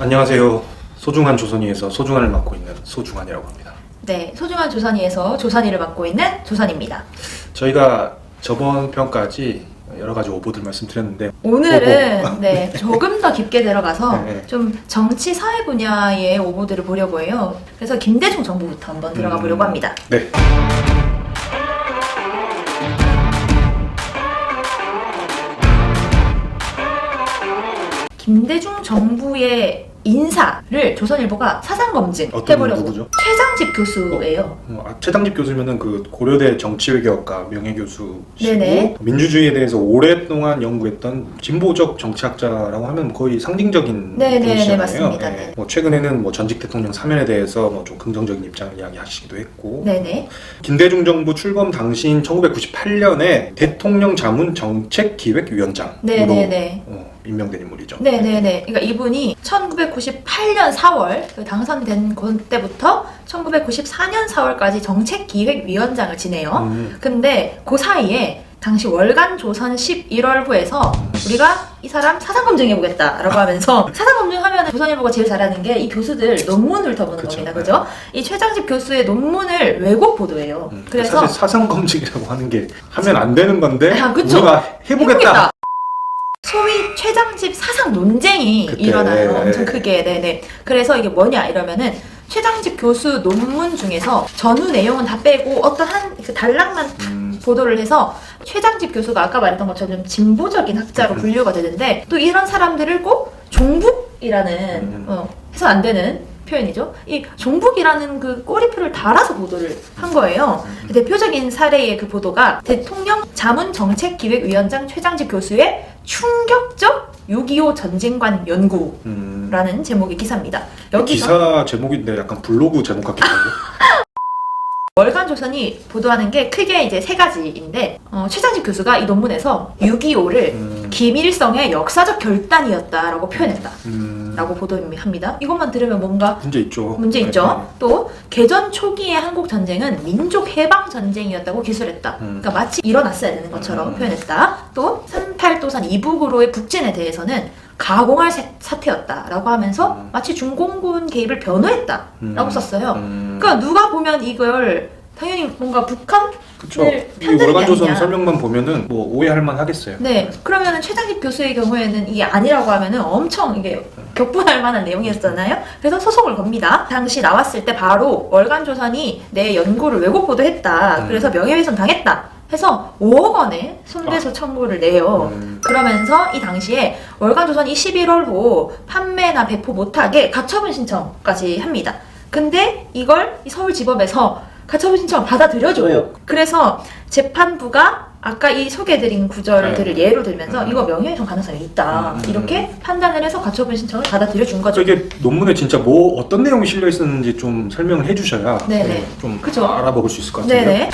안녕하세요. 소중한 조선이에서 소중한을 맡고 있는 소중한이라고 합니다. 네, 소중한 조선이에서 조선이를 맡고 있는 조선입니다. 저희가 저번 편까지 여러 가지 오보들 말씀드렸는데 오늘은 네, 조금 더 깊게 들어가서 네, 네. 좀 정치 사회 분야의 오보들을 보려고 해요. 그래서 김대중 정부부터 한번 들어가 음. 보려고 합니다. 네. 김대중 정부의 인사를 조선일보가 사상 검증 어떤 해보려고 누구죠? 최장집 교수예요. 어, 아, 최당집 교수면은 그 고려대 정치외교학과 명예교수시고 네네. 민주주의에 대해서 오랫동안 연구했던 진보적 정치학자라고 하면 거의 상징적인 네네네, 분이시잖아요. 맞습니다. 예. 네. 뭐 최근에는 뭐 전직 대통령 사면에 대해서 뭐 좀 긍정적인 입장을 이야기하시기도 했고 네네. 김대중 정부 출범 당시인 1998년에 대통령 자문 정책기획위원장으로 네네네. 어, 임명된 인물이죠. 네네네. 그러니까 이분이 1998년 4월 그 당선된 그때부터 1994년 4월까지 정책기획위원장을 지내요. 음, 근데 그 사이에 당시 월간 조선 11월부에서 우리가 이 사람 사상 검증해보겠다라고 하면서 사상 검증하면 조선일보가 제일 잘하는 게 이 교수들 논문을 더 보는 그쵸. 겁니다. 그죠? 이 최장집 교수의 논문을 왜곡 보도해요. 음, 그래서 사실 사상 검증이라고 하는 게 하면 안 되는 건데 아, 그쵸. 우리가 해보겠다. 소위 최장집 사상 논쟁이 그때, 일어나요. 네. 엄청 크게. 네네. 그래서 이게 뭐냐 이러면은 최장집 교수 논문 중에서 전후 내용은 다 빼고 어떤 한 그 단락만 음, 보도를 해서 최장집 교수가 아까 말했던 것처럼 좀 진보적인 학자로 음. 분류가 되는데 또 이런 사람들을 꼭 종북이라는 음. 어, 해서 안 되는 표현이죠. 이 종북이라는 그 꼬리표를 달아서 보도를 한 거예요. 음. 대표적인 사례의 그 보도가 대통령 자문정책기획위원장 최장집 교수의 충격적 6.25 전쟁관 연구라는 음. 제목의 기사입니다. 여기서 기사 제목인데 약간 블로그 제목 같기도 하고. 월간 조선이 보도하는 게 크게 이제 세 가지인데 어, 최장집 교수가 이 논문에서 6.25를 음, 김일성의 역사적 결단이었다라고 표현했다. 음, 라고 보도합니다. 이것만 들으면 뭔가 문제 있죠. 문제 네, 있죠. 또 개전 초기의 한국 전쟁은 민족 해방 전쟁이었다고 기술했다. 음. 그러니까 마치 일어났어야 되는 것처럼 음. 표현했다. 또 38도산 이북으로의 북진에 대해서는 가공할 사- 사태였다라고 하면서 음. 마치 중공군 개입을 변호했다라고 음, 썼어요. 음, 그러니까 누가 보면 이걸 당연히 뭔가 북한. 네, 이 판단이 월간조선 아니냐. 설명만 보면은 뭐 오해할 만 하겠어요. 네, 그러면은 최장집 교수의 경우에는 이게 아니라고 하면은 엄청 이게 격분할 만한 내용이었잖아요. 그래서 소송을 겁니다. 당시 나왔을 때 바로 월간 조선이 내 연구를 왜곡 보도했다. 음. 그래서 명예훼손 당했다. 해서 5억 원의 손배소 청구를 내요. 음, 그러면서 이 당시에 월간조선이 11월로 판매나 배포 못하게 가처분 신청까지 합니다. 근데 이걸 이 서울지법에서 가처분 신청 받아들여줘요. 오. 그래서 재판부가 아까 이 소개해드린 구절들을 네. 예로 들면서 음. 이거 명예훼손 가능성이 있다. 음. 이렇게 판단을 해서 가처분 신청을 받아들여 준 거죠. 저 이게 논문에 진짜 뭐 어떤 내용이 실려 있었는지 좀 설명을 해주셔야 네네. 네, 좀 그쵸. 알아먹을 수 있을 것 같아요. 네네.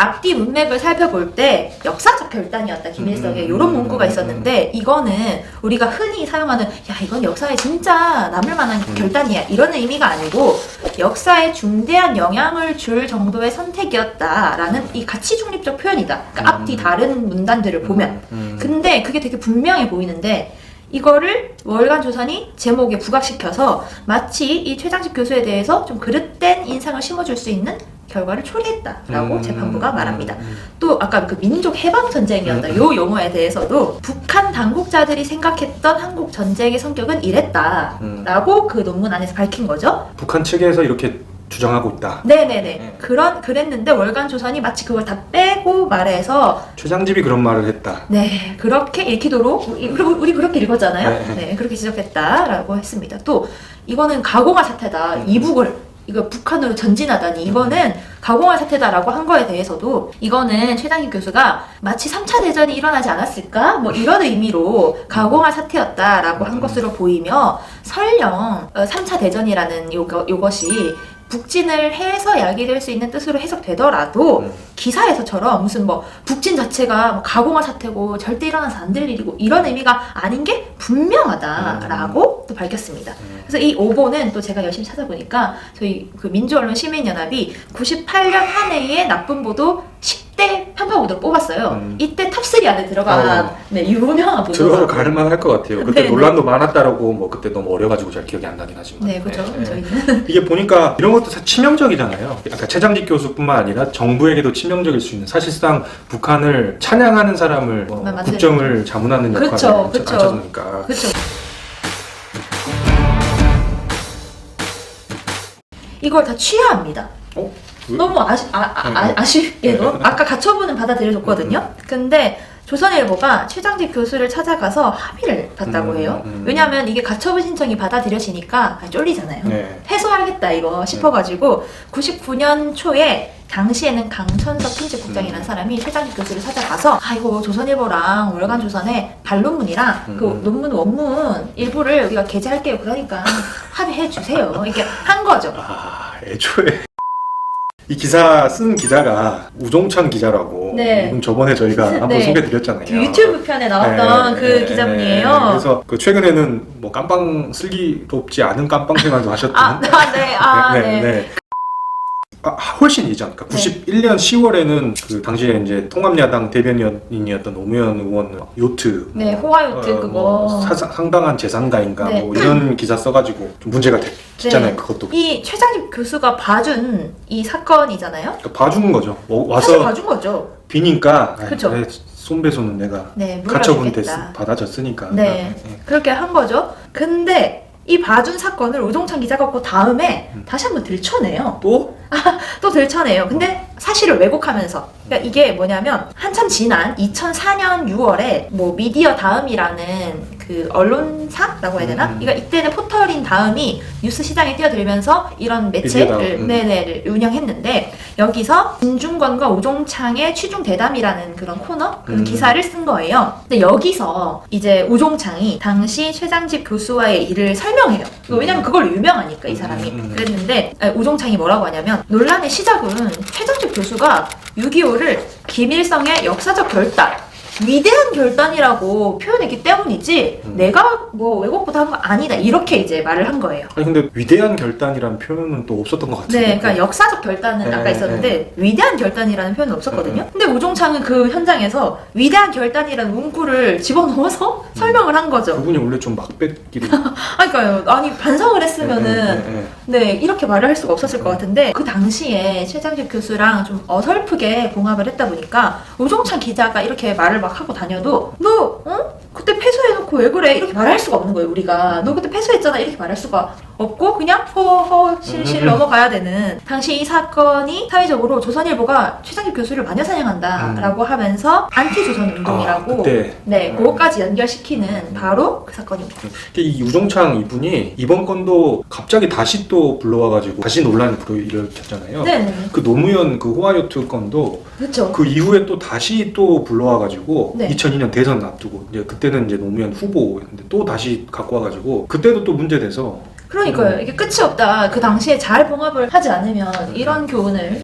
앞뒤 문맥을 살펴볼 때 역사적 결단이었다 김일성의 음, 이런 음, 문구가 음, 있었는데 이거는 우리가 흔히 사용하는 야 이건 역사에 진짜 남을 만한 음. 결단이야 이런 의미가 아니고 역사에 중대한 영향을 줄 정도의 선택이었다라는 이 가치 중립적 표현이다. 그러니까 음. 앞뒤 다른 문단들을 보면 음, 근데 그게 되게 분명해 보이는데 이거를 월간 조선이 제목에 부각시켜서 마치 이 최장식 교수에 대해서 좀 그릇된 인상을 심어줄 수 있는 결과를 초래했다라고 음, 재판부가 말합니다. 음, 또 아까 그 민족 해방 전쟁이었다 음. 요 용어에 대해서도 북한 당국자들이 생각했던 한국 전쟁의 성격은 이랬다라고 음. 그 논문 안에서 밝힌 거죠. 북한 측에서 이렇게 주장하고 있다. 네네네. 음. 그런 그랬는데 월간 조선이 마치 그걸 다 빼고 말해서 최장집이 그런 말을 했다. 네, 그렇게 읽히도록 우리, 우리 그렇게 읽었잖아요. 네. 네, 그렇게 지적했다라고 했습니다. 또 이거는 가공할 사태다. 음. 이북을 이거 북한으로 전진하다니 이거는 가공할 사태다라고 한 거에 대해서도 이거는 최장희 교수가 마치 3차 대전이 일어나지 않았을까? 뭐 이런 의미로 가공할 사태였다라고 한 음. 것으로 보이며 설령 어, 3차 대전이라는 요거, 요것이 북진을 해서 야기될 수 있는 뜻으로 해석되더라도 음. 기사에서처럼 무슨 뭐 북진 자체가 뭐 가공화 사태고 절대 일어나서 안 될 일이고 이런 의미가 아닌 게 분명하다라고 또 밝혔습니다. 음. 그래서 이 오보는 또 제가 열심히 찾아보니까 저희 그 민주언론 시민연합이 98년 한 해의 나쁜 보도 10대 이때 편파보드로 뽑았어요. 음. 이때 탑3 안에 들어간 어. 네, 유명한 보도. 들어갈 만할 것 같아요. 그때 네, 논란도 많았다라고 뭐 그때 너무 어려가지고 잘 기억이 안 나긴 하지만. 네, 그죠. 네. 저희는. 이게 보니까 이런 것도 다 치명적이잖아요. 아까 최장직 교수뿐만 아니라 정부에게도 치명적일 수 있는 사실상 북한을 찬양하는 사람을 어, 네, 맞아요. 국정을 자문하는 역할을 그쵸, 그쵸. 안쳐주니까 그렇죠. 이걸 다 취하합니다. 어? 왜? 너무 아시, 아, 아, 아, 음. 아쉽게도 네. 아까 가처분은 받아들여줬거든요. 근데 조선일보가 최장직 교수를 찾아가서 합의를 봤다고 음, 해요. 음. 왜냐하면 이게 가처분 신청이 받아들여지니까 쫄리잖아요. 네. 해소하겠다 이거 싶어가지고 99년 초에 당시에는 강천석 편집국장이라는 음. 사람이 최장직 교수를 찾아가서 아 이거 조선일보랑 월간조선의 반론문이랑 음. 그 논문 원문 일부를 우리가 게재할게요 그러니까 합의해 주세요 이렇게 한 거죠 아, 애초에 이 기사 쓴 기자가 우종찬 기자라고 네. 이분 저번에 저희가 한번 네. 소개드렸잖아요. 그 유튜브 편에 나왔던 네, 그 네, 기자분이에요 네. 그래서 그 최근에는 뭐 깜빵 슬기롭지 않은 깜빵 생활도 하셨던 아, 아, 네, 아, 네. 아, 훨씬 이전, 그러니까 91년 10월에는 그 당시에 이제 통합야당 대변인이었던 노무현 의원 요트, 네, 호화요트 어, 그거. 뭐 사- 상당한 재산가인가 네. 뭐 이런 기사 써가지고 좀 문제가 됐잖아요. 네. 그것도 이 최장집 교수가 봐준 이 사건이잖아요. 그러니까 봐주는 거죠. 어, 사실 와서 봐준 거죠. 비니까 아이, 그쵸. 그래, 손배소는 내가 네, 가처분 됐 물어주겠다. 받아졌으니까. 네. 그렇게 한 거죠. 근데 이 봐준 사건을 우종찬 기자가 그 다음에 음. 다시 한번 들춰내요. 또 또 들춰내요. 근데 사실을 왜곡하면서. 그러니까 이게 뭐냐면 한참 지난 2004년 6월에 뭐 미디어 다음이라는 그 언론사라고 해야 되나? 음. 그러니까 이때는 포털인 다음이 뉴스 시장에 뛰어들면서 이런 미디어 다음, 매체를 음. 네네를 운영했는데 여기서 진중권과 우종창의 취중 대담이라는 그런 코너 그런 음. 기사를 쓴 거예요. 근데 여기서 이제 우종창이 당시 최장집 교수와의 일을 설명해요. 왜냐면 그걸로 유명하니까 이 사람이 음, 음. 그랬는데 아니, 우종창이 뭐라고 하냐면 논란의 시작은 최장집 교수가 6.25를 김일성의 역사적 결단 위대한 결단이라고 표현했기 때문이지 음. 내가 뭐 왜곡보다 한 거 아니다 이렇게 이제 말을 한 거예요. 아니 근데 위대한 결단이라는 표현은 또 없었던 것 같은데. 네, 그러니까 역사적 결단은 네, 아까 있었는데 위대한 결단이라는 표현은 없었거든요. 근데 우종창은 그 현장에서 위대한 결단이라는 문구를 집어넣어서 설명을 한 거죠. 그분이 원래 좀 막뱉기도. 아니, 그러니까요. 아니 반성을 했으면은 네, 네, 네. 네, 이렇게 말을 할 수가 없었을 것 같은데 그 당시에 최장집 교수랑 좀 어설프게 봉합을 했다 보니까 우종찬 기자가 이렇게 말을 막 하고 다녀도 너 어? 그때 패소해놓고 왜 그래? 이렇게 말할 수가 없는 거예요 우리가 너 그때 패소했잖아 이렇게 말할 수가 없고 그냥 허허 실실 음. 넘어가야 되는 당시 이 사건이 사회적으로 조선일보가 최장집 교수를 마녀 사냥한다라고 하면서 안티 조선 운동이라고 아, 그때 네 음. 그거까지 연결시키는 바로 그 사건입니다. 이 우종창 이분이 이번 건도 갑자기 다시 또 불러와가지고 다시 논란을 불어일으켰잖아요. 네, 그 노무현 그 호화요트 건도 그렇죠. 그 이후에 또 다시 또 불러와가지고 네. 2002년 대선 앞두고 이제 그때는 이제 노무현 후보였는데 또 다시 갖고 와가지고 그때도 또 문제돼서 그러니까요. 음. 이게 끝이 없다. 그 당시에 잘 봉합을 하지 않으면 이런 교훈을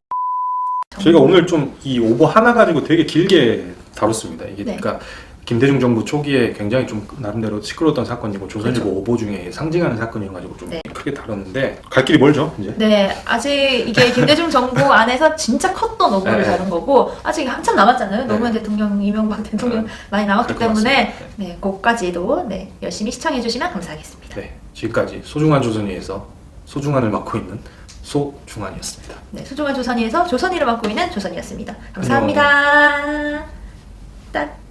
저희가 오늘 좀 이 오보 하나 가지고 되게 길게 다뤘습니다. 이게 네. 그러니까 김대중 정부 초기에 굉장히 좀 나름대로 시끄러웠던 사건이고 조선일보 그렇죠. 오보 중에 상징하는 사건이어 가지고 좀 네. 크게 다뤘는데 갈 길이 멀죠 이제. 네 아직 이게 김대중 정부 안에서 진짜 컸던 오보를 네. 다룬 거고 아직 한참 남았잖아요. 네. 노무현 대통령, 이명박 대통령 많이 남았기 때문에 같습니다. 네 그까지도 네 열심히 시청해 주시면 감사하겠습니다. 네, 지금까지 소중한 조선위에서 소중한을 맡고 있는 소중한이었습니다. 네 소중한 조선이에서 조선이를 맡고 있는 조선이었습니다. 감사합니다. 딱.